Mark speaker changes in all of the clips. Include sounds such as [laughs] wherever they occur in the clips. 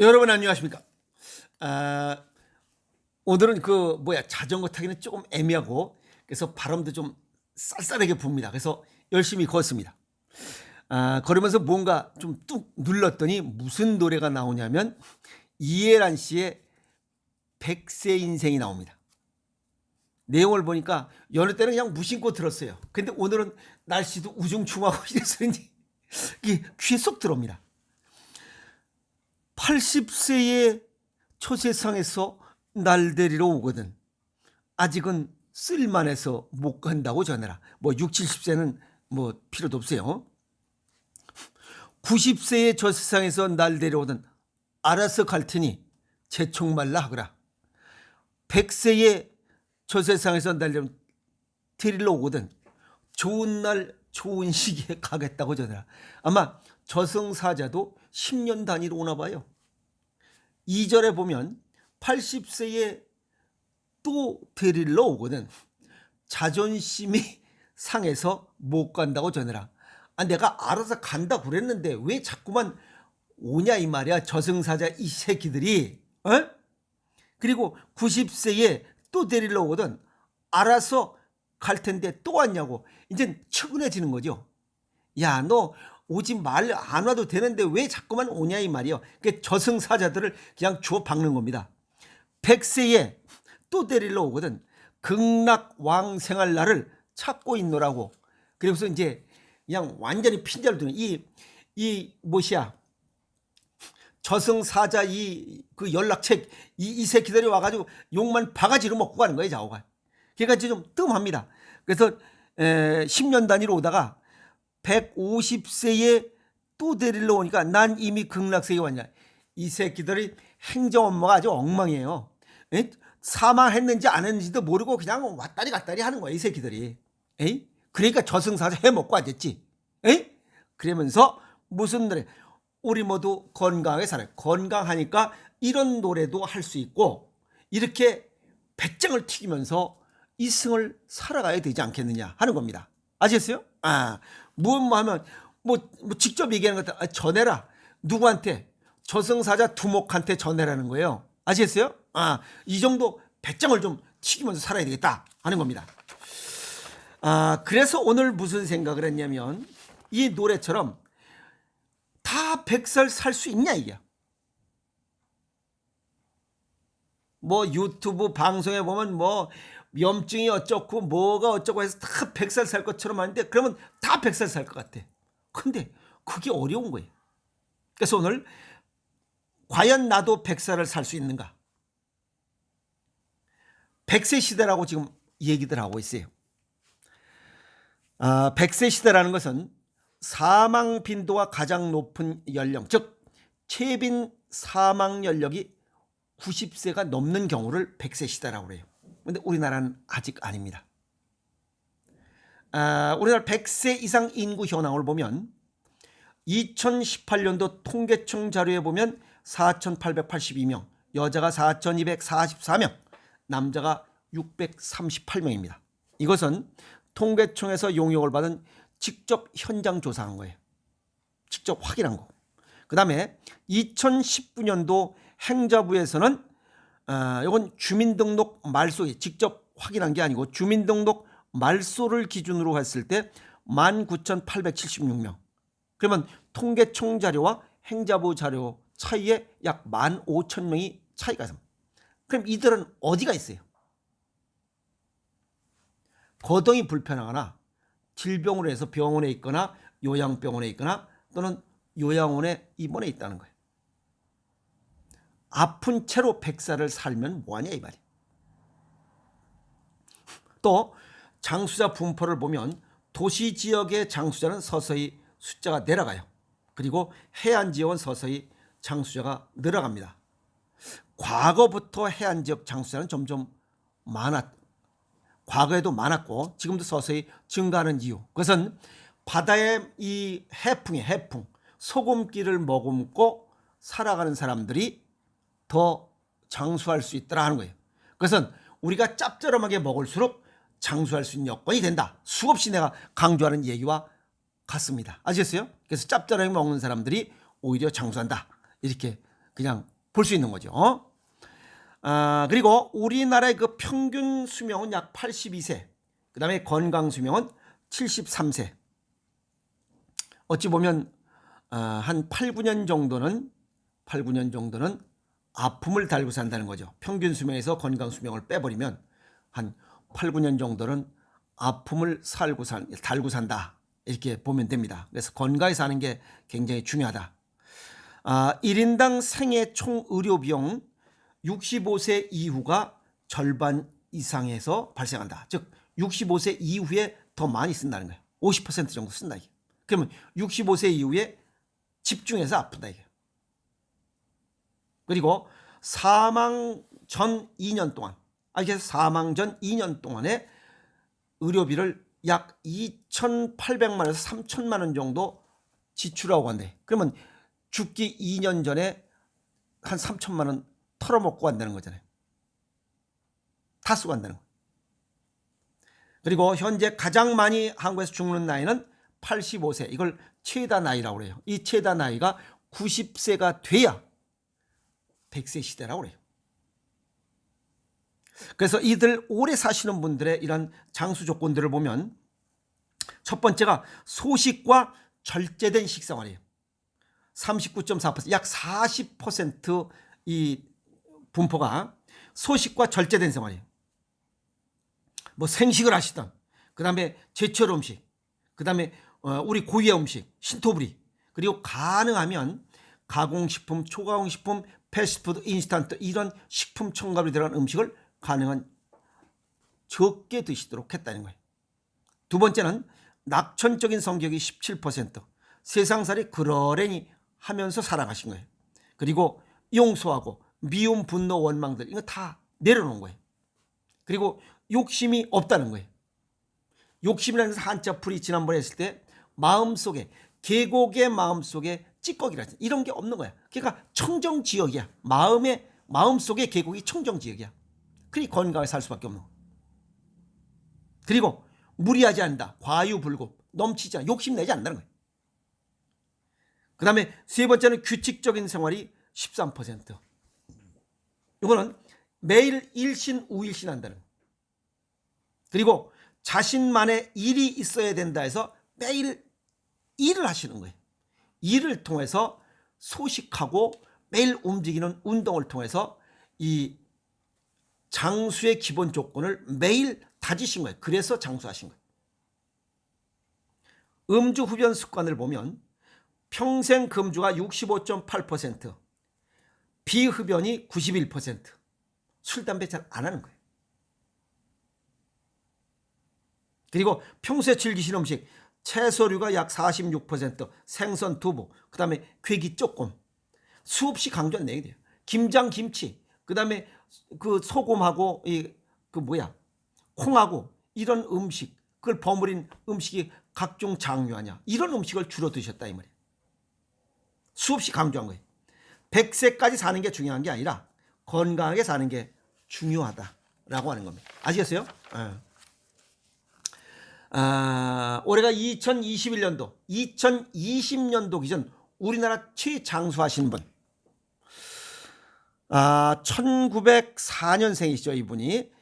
Speaker 1: 여러분 안녕하십니까? 아, 오늘은 그 뭐야 자전거 타기는 조금 애매하고 그래서 바람도 좀 쌀쌀하게 붑니다. 그래서 열심히 걷습니다. 아, 걸으면서 뭔가 좀 뚝 눌렀더니 무슨 노래가 나오냐면 이해란 씨의 백세 인생이 나옵니다. 내용을 보니까 여느 때는 그냥 무심코 들었어요. 근데 오늘은 날씨도 우중충하고 [laughs] 이래서인지 이게 귀에 쏙 들어옵니다. 80세의 초세상에서 날 데리러 오거든. 아직은 쓸만해서 못 간다고 전해라. 뭐 6, 70세는 뭐 필요도 없어요. 90세의 저 세상에서 날 데려오든 알아서 갈 테니 재촉 말라 하거라. 100세의 저 세상에서 날 데리러 오거든 좋은 날 좋은 시기에 가겠다고 전해라. 아마 저승사자도 10년 단위로 오나 봐요. 2절에 보면 80세에 또 데리러 오거든 자존심이 [laughs] 상해서 못 간다고 전해라. 아, 내가 알아서 간다 그랬는데 왜 자꾸만 오냐 이 말이야 저승사자 이 새끼들이 어? 그리고 90세에 또 데리러 오거든 알아서 갈 텐데 또 왔냐고 이제 측은해지는 거죠. 야 너 오지 말 안 와도 되는데 왜 자꾸만 오냐 이 말이요. 그 저승사자들을 그냥 주워 박는 겁니다. 100세에 또 데리러 오거든 극락왕 생할 날을 찾고 있노라고. 그래서 이제 그냥 완전히 핀자를 두는 이, 이 뭐시야. 저승사자 이 그 연락책 이, 이 새끼들이 와가지고 욕만 바가지로 먹고 가는 거예요 자오가. 그러니까 좀 뜸합니다. 그래서 에, 10년 단위로 오다가 150세에 또 데리러 오니까 난 이미 극락세에 왔냐. 이 새끼들이 행정 업무가 아주 엉망이에요. 에? 사망했는지 안 했는지도 모르고 그냥 왔다리 갔다리 하는 거야 이 새끼들이. 에이? 그러니까 저승사자 해먹고 앉았지. 에이? 그러면서 무슨 노래? 우리 모두 건강하게 살아요. 건강하니까 이런 노래도 할 수 있고 이렇게 배짱을 튀기면서 이승을 살아가야 되지 않겠느냐 하는 겁니다. 아시겠어요? 아, 무엇 뭐 하면 뭐, 뭐 직접 얘기하는 것도 아, 전해라. 누구한테? 저승사자 두목한테 전해라는 거예요. 아시겠어요? 아, 이 정도 배짱을 좀 튀기면서 살아야 되겠다 하는 겁니다. 아, 그래서 오늘 무슨 생각을 했냐면 이 노래처럼 다 100살 살 수 있냐 이게. 뭐 유튜브 방송에 보면 뭐 염증이 어쩌고 뭐가 어쩌고 해서 다 100살 살 것처럼 하는데 그러면 다 100살 살 것 같아. 근데 그게 어려운 거예요. 그래서 오늘 과연 나도 100살을 살 수 있는가? 100세 시대라고 지금 얘기들 하고 있어요. 아, 100세 시대라는 것은 사망 빈도가 가장 높은 연령, 즉 최빈 사망 연령이 90세가 넘는 경우를 100세 시대라고 그래요. 근데 우리나라는 아직 아닙니다. 아, 우리나라 100세 이상 인구 현황을 보면 2018년도 통계청 자료에 보면 4,882명, 여자가 4,244명, 남자가 638명입니다. 이것은 통계청에서 용역을 받은 직접 현장 조사한 거예요. 직접 확인한 거. 그 다음에 2019년도 행자부에서는 아, 이건 주민등록 말소에 직접 확인한 게 아니고 주민등록 말소를 기준으로 했을 때 19,876명. 그러면 통계청 자료와 행자부 자료 차이에 약 15,000명이 차이가 있습니다. 그럼 이들은 어디가 있어요? 거동이 불편하거나 질병으로 해서 병원에 있거나 요양병원에 있거나 또는 요양원에 입원해 있다는 거예요. 아픈 채로 백살을 살면 뭐하냐 이 말이에요. 또 장수자 분포를 보면 도시 지역의 장수자는 서서히 숫자가 내려가요. 그리고 해안 지역은 서서히 장수자가 늘어갑니다. 과거부터 해안 지역 장수자는 점점 많았 과거에도 많았고 지금도 서서히 증가하는 이유. 그것은 바다의 이 해풍의 해풍, 소금기를 머금고 살아가는 사람들이 더 장수할 수 있더라 하는 거예요. 그것은 우리가 짭짤하게 먹을수록 장수할 수 있는 여건이 된다. 수없이 내가 강조하는 얘기와 같습니다. 아시겠어요? 그래서 짭짤하게 먹는 사람들이 오히려 장수한다. 이렇게 그냥 볼 수 있는 거죠. 아, 그리고 우리나라의 그 평균 수명은 약 82세. 그 다음에 건강 수명은 73세. 어찌 보면 아, 한 8, 9년 정도는 8, 9년 정도는 아픔을 달고 산다는 거죠. 평균 수명에서 건강 수명을 빼버리면 한 8, 9년 정도는 아픔을 살고 산, 달고 산다. 이렇게 보면 됩니다. 그래서 건강히 사는 게 굉장히 중요하다. 아, 1인당 생애 총 의료 비용 65세 이후가 절반 이상에서 발생한다. 즉 65세 이후에 더 많이 쓴다는 거예요. 50% 정도 쓴다 이게. 그러면 65세 이후에 집중해서 아프다 이게. 그리고 사망 전 2년 동안, 아 이게 사망 전 2년 동안에 의료비를 약 2,800만 원에서 3천만 원 정도 지출하고 간대. 그러면 죽기 2년 전에 한 3천만 원 털어먹고 간다는 거잖아요. 다 쓰고 간다는 거. 그리고 현재 가장 많이 한국에서 죽는 나이는 85세. 이걸 최다 나이라고 그래요. 이 최다 나이가 90세가 돼야 100세 시대라고 그래요. 그래서 이들 오래 사시는 분들의 이런 장수 조건들을 보면 첫 번째가 소식과 절제된 식생활이에요. 39.4%, 약 40%이 분포가 소식과 절제된 생활이에요. 뭐 생식을 하시던, 그 다음에 제철 음식, 그 다음에 우리 고유의 음식, 신토부리, 그리고 가능하면 가공식품, 초가공식품, 패스트푸드, 인스턴트 이런 식품 첨가물이 들어간 음식을 가능한 적게 드시도록 했다는 거예요. 두 번째는 낙천적인 성격이 17%, 세상살이 그러려니 하면서 살아가신 거예요. 그리고 용서하고 미움, 분노, 원망들 이거 다 내려놓은 거예요. 그리고 욕심이 없다는 거예요. 욕심이라는 한자 풀이 지난번에 했을 때 마음속에 계곡의 마음속에 찌꺼기라 이런 게 없는 거야. 그러니까 청정 지역이야. 마음의 마음속에 계곡이 청정 지역이야. 그리 건강하게 살 수밖에 없는 거. 그리고 무리하지 않는다. 과유불급 넘치지 않아. 욕심내지 않는다는 거예요. 그 다음에 세 번째는 규칙적인 생활이 13%. 이거는 매일 일신 우일신 한다는 거예요. 그리고 자신만의 일이 있어야 된다 해서 매일 일을 하시는 거예요. 일을 통해서 소식하고 매일 움직이는 운동을 통해서 이 장수의 기본 조건을 매일 다지신 거예요. 그래서 장수하신 거예요. 음주 흡연 습관을 보면 평생 금주가 65.8%, 비흡연이 91%, 술, 담배 잘 안 하는 거예요. 그리고 평소에 즐기시는 음식, 채소류가 약 46%, 생선, 두부, 그 다음에 괴기 조금, 수없이 강조한 내용이 돼요. 김장, 김치, 그 다음에 그 소금하고 이 그 뭐야 콩하고 이런 음식 그걸 버무린 음식이 각종 장류 아니야 이런 음식을 주로 드셨다 이 말이에요. 수없이 강조한 거예요. 100세까지 사는 게 중요한 게 아니라 건강하게 사는 게 중요하다라고 하는 겁니다. 아시겠어요? 네. 아, 올해가 2021년도, 2020년도 기준 우리나라 최장수하신 분. 아, 1904년생이시죠, 이분이.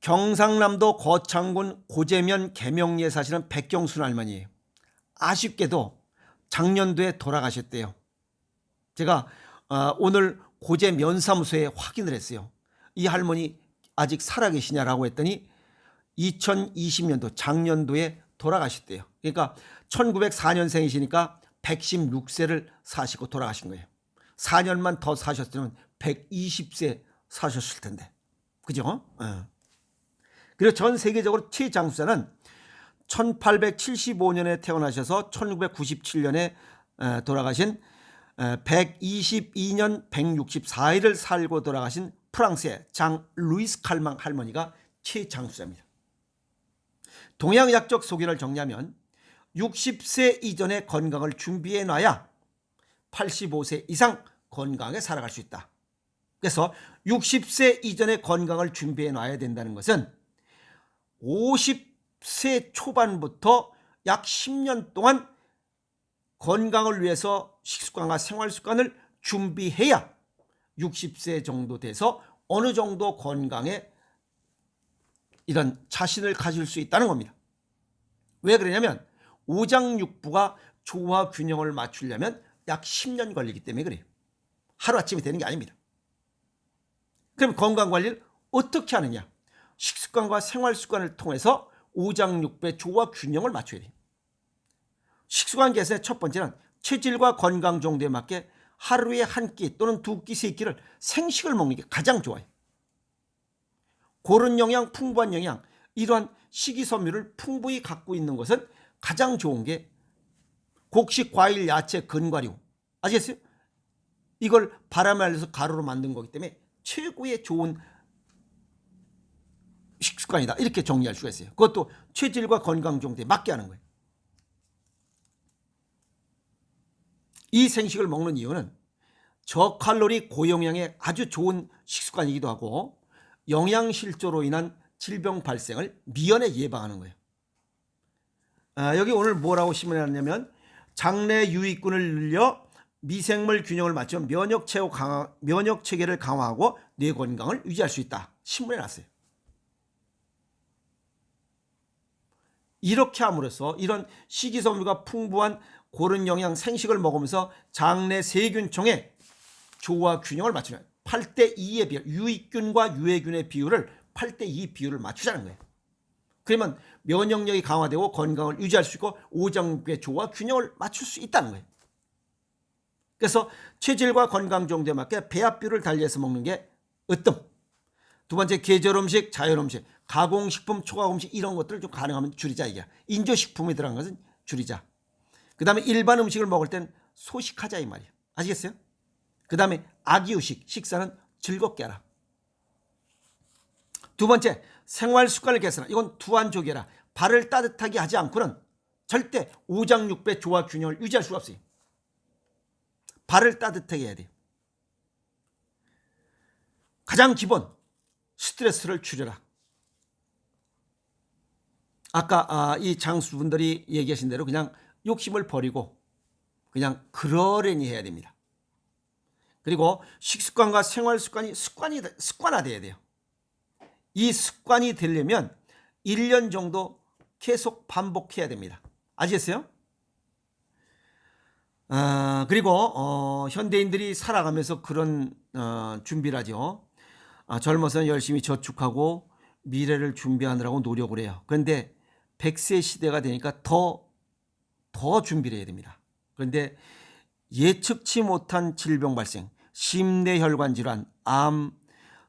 Speaker 1: 경상남도 거창군 고재면 계명리에 사시는 백경순 할머니예요. 아쉽게도 작년도에 돌아가셨대요. 제가 아, 오늘 고재 면사무소에 확인을 했어요. 이 할머니 아직 살아계시냐라고 했더니 2020년도 작년도에 돌아가셨대요. 그러니까 1904년생이시니까 116세를 사시고 돌아가신 거예요. 4년만 더 사셨으면 120세 사셨을 텐데. 그죠? 어. 그리고 전 세계적으로 최장수자는 1875년에 태어나셔서 1997년에 돌아가신 122년 164일을 살고 돌아가신 프랑스의 장 루이스 칼망 할머니가 최장수자입니다. 동양약적 소개를 정리하면 60세 이전의 건강을 준비해 놔야 85세 이상 건강하게 살아갈 수 있다. 그래서 60세 이전의 건강을 준비해 놔야 된다는 것은 50세 초반부터 약 10년 동안 건강을 위해서 식습관과 생활 습관을 준비해야 60세 정도 돼서 어느 정도 건강에 이런 자신을 가질 수 있다는 겁니다. 왜 그러냐면 오장육부가 조화 균형을 맞추려면 약 10년 걸리기 때문에 그래요. 하루아침에 되는 게 아닙니다. 그럼 건강 관리를 어떻게 하느냐? 식습관과 생활 습관을 통해서 오장육부의 조화 균형을 맞춰야 돼요. 식습관 개선의 첫 번째는 체질과 건강 정도에 맞게 하루에 한 끼 또는 두 끼, 세 끼를 생식을 먹는 게 가장 좋아요. 고른 영양, 풍부한 영양, 이러한 식이섬유를 풍부히 갖고 있는 것은 가장 좋은 게 곡식, 과일, 야채, 근과류. 아시겠어요? 이걸 바람에 알려서 가루로 만든 거기 때문에 최고의 좋은 식습관이다. 이렇게 정리할 수가 있어요. 그것도 체질과 건강 정도에 맞게 하는 거예요. 이 생식을 먹는 이유는 저칼로리 고영양의 아주 좋은 식습관이기도 하고 영양실조로 인한 질병 발생을 미연에 예방하는 거예요. 아, 여기 오늘 뭐라고 신문해놨냐면 장내 유익균을 늘려 미생물 균형을 맞춰 면역 체계 강화, 면역 체계를 강화하고 뇌 건강을 유지할 수 있다. 신문에 놨어요. 이렇게 함으로써 이런 식이섬유가 풍부한 고른 영양 생식을 먹으면서 장내 세균총의 조화 균형을 맞추는 8대 2의 비율, 유익균과 유해균의 비율을 8대 2 비율을 맞추자는 거예요. 그러면 면역력이 강화되고 건강을 유지할 수 있고 오장육부의 조화 균형을 맞출 수 있다는 거예요. 그래서 체질과 건강 정도에 맞게 배합 비율을 달리해서 먹는 게 으뜸. 두 번째 계절 음식, 자연 음식, 가공식품, 초과 음식 이런 것들을 좀 가능하면 줄이자 이게. 인조식품이 들어간 것은 줄이자. 그 다음에 일반 음식을 먹을 땐 소식하자 이 말이에요. 아시겠어요? 그 다음에 아기유식, 식사는 즐겁게 하라. 두 번째, 생활 습관을 개선하라. 이건 두안조개라. 발을 따뜻하게 하지 않고는 절대 오장육배 조화 균형을 유지할 수가 없어요. 발을 따뜻하게 해야 돼요. 가장 기본, 스트레스를 줄여라. 아까 아, 이 장수분들이 얘기하신 대로 그냥 욕심을 버리고 그냥 그러려니 해야 됩니다. 그리고 식습관과 생활 습관이 습관이 습관화돼야 돼요. 이 습관이 되려면 1년 정도 계속 반복해야 됩니다. 아시겠어요? 아, 그리고 어, 현대인들이 살아가면서 그런 어, 준비를 하죠. 아, 젊어서는 열심히 저축하고 미래를 준비하느라고 노력을 해요. 그런데 100세 시대가 되니까 더, 더 준비를 해야 됩니다. 그런데 예측치 못한 질병 발생, 심내혈관 질환, 암,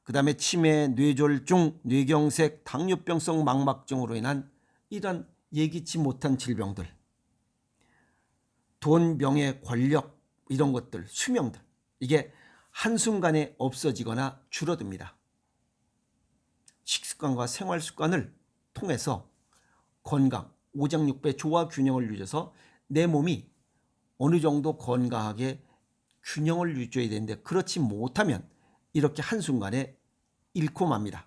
Speaker 1: 그 다음에 치매, 뇌졸중, 뇌경색, 당뇨병성 망막증으로 인한 이런 예기치 못한 질병들, 돈, 명예, 권력 이런 것들, 수명들 이게 한순간에 없어지거나 줄어듭니다. 식습관과 생활 습관을 통해서 건강, 오장육부의 조화 균형을 유지해서 내 몸이 어느 정도 건강하게 균형을 유지해야 되는데 그렇지 못하면 이렇게 한순간에 잃고 맙니다.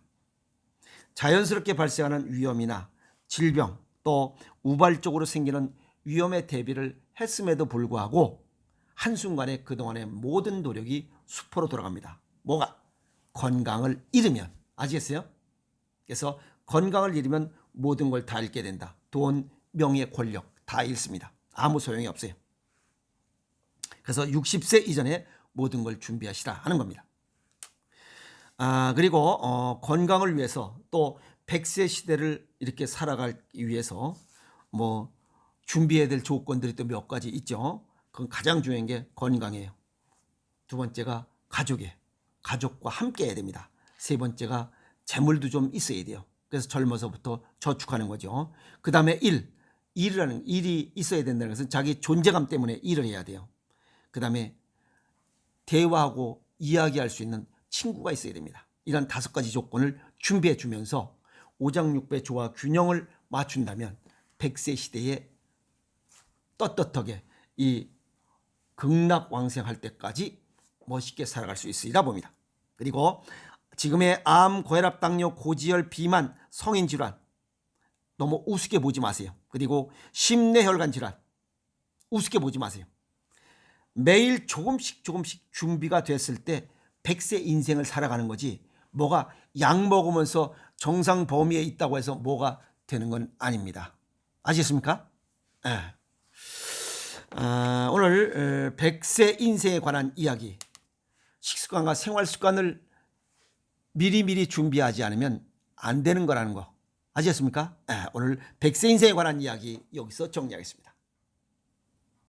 Speaker 1: 자연스럽게 발생하는 위험이나 질병 또 우발적으로 생기는 위험에 대비를 했음에도 불구하고 한순간에 그동안의 모든 노력이 수포로 돌아갑니다. 뭐가? 건강을 잃으면. 아시겠어요? 그래서 건강을 잃으면 모든 걸 다 잃게 된다. 돈, 명예, 권력 다 잃습니다. 아무 소용이 없어요. 그래서 60세 이전에 모든 걸 준비하시라 하는 겁니다. 아, 그리고 어, 건강을 위해서 또 100세 시대를 이렇게 살아가기 위해서 뭐 준비해야 될 조건들이 또 몇 가지 있죠. 그건 가장 중요한 게 건강이에요. 두 번째가 가족이에요. 가족과 함께 해야 됩니다. 세 번째가 재물도 좀 있어야 돼요. 그래서 젊어서부터 저축하는 거죠. 그 다음에 일, 일이라는 일이 있어야 된다는 것은 자기 존재감 때문에 일을 해야 돼요. 그 다음에 대화하고 이야기할 수 있는 친구가 있어야 됩니다. 이런 다섯 가지 조건을 준비해 주면서 오장육배 조화 균형을 맞춘다면 100세 시대에 떳떳하게 이 극락왕생할 때까지 멋있게 살아갈 수 있으리라 봅니다. 그리고 지금의 암, 고혈압, 당뇨, 고지혈, 비만, 성인 질환 너무 우습게 보지 마세요. 그리고 심내혈관 질환 우습게 보지 마세요. 매일 조금씩 조금씩 준비가 됐을 때 100세 인생을 살아가는 거지 뭐가 약 먹으면서 정상 범위에 있다고 해서 뭐가 되는 건 아닙니다. 아시겠습니까? 예. 아, 오늘 어, 100세 인생에 관한 이야기 식습관과 생활 습관을 미리미리 준비하지 않으면 안 되는 거라는 거 아시겠습니까? 예, 오늘 100세 인생에 관한 이야기 여기서 정리하겠습니다.